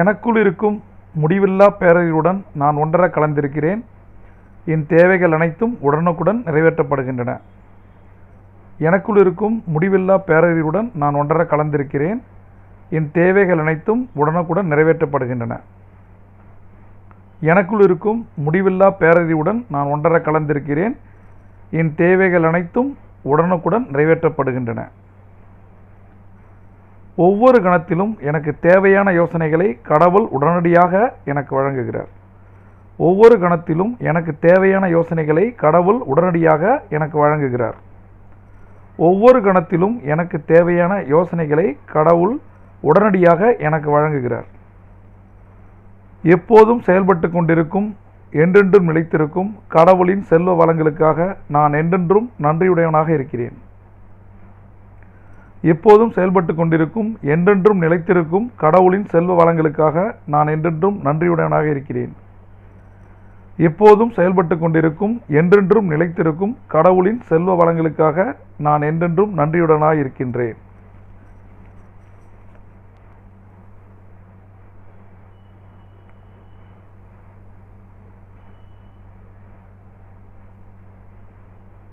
எனக்குள் இருக்கும் முடிவில்லா பேரறிவுடன் நான் ஒன்றர கலந்திருக்கிறேன். என் தேவைகள் அனைத்தும் உடனுக்குடன் நிறைவேற்றப்படுகின்றன. எனக்குள் இருக்கும் முடிவில்லா பேரறிவுடன் நான் ஒன்றர கலந்திருக்கிறேன். என் தேவைகள் அனைத்தும் உடனுக்குடன் நிறைவேற்றப்படுகின்றன. எனக்குள் இருக்கும் முடிவில்லா பேரறிவுடன் நான் ஒன்றர கலந்திருக்கிறேன். என் தேவைகள் அனைத்தும் உடனுக்குடன் நிறைவேற்றப்படுகின்றன. ஒவ்வொரு கணத்திலும் எனக்கு தேவையான யோசனைகளை கடவுள் உடனடியாக எனக்கு வழங்குகிறார். ஒவ்வொரு கணத்திலும் எனக்கு தேவையான யோசனைகளை கடவுள் உடனடியாக எனக்கு வழங்குகிறார். ஒவ்வொரு கணத்திலும் எனக்கு தேவையான யோசனைகளை கடவுள் உடனடியாக எனக்கு வழங்குகிறார். எப்போதும் செயல்பட்டு கொண்டிருக்கும் என்றென்றும் நிலைத்திருக்கும் கடவுளின் செல்வ வளங்களுக்காக நான் என்றென்றும் நன்றியுடையவனாக இருக்கிறேன். எப்போதும் செயல்பட்டு கொண்டிருக்கும் என்றென்றும் நிலைத்திருக்கும் கடவுளின் செல்வ வளங்களுக்காக நான் என்றென்றும் நன்றியுடையவனாக இருக்கிறேன். எப்போதும் செயல்பட்டு கொண்டிருக்கும் என்றென்றும் நிலைத்திருக்கும் கடவுளின் செல்வ வளங்களுக்காக நான் என்றென்றும் நன்றியுடனாக இருக்கின்றேன்.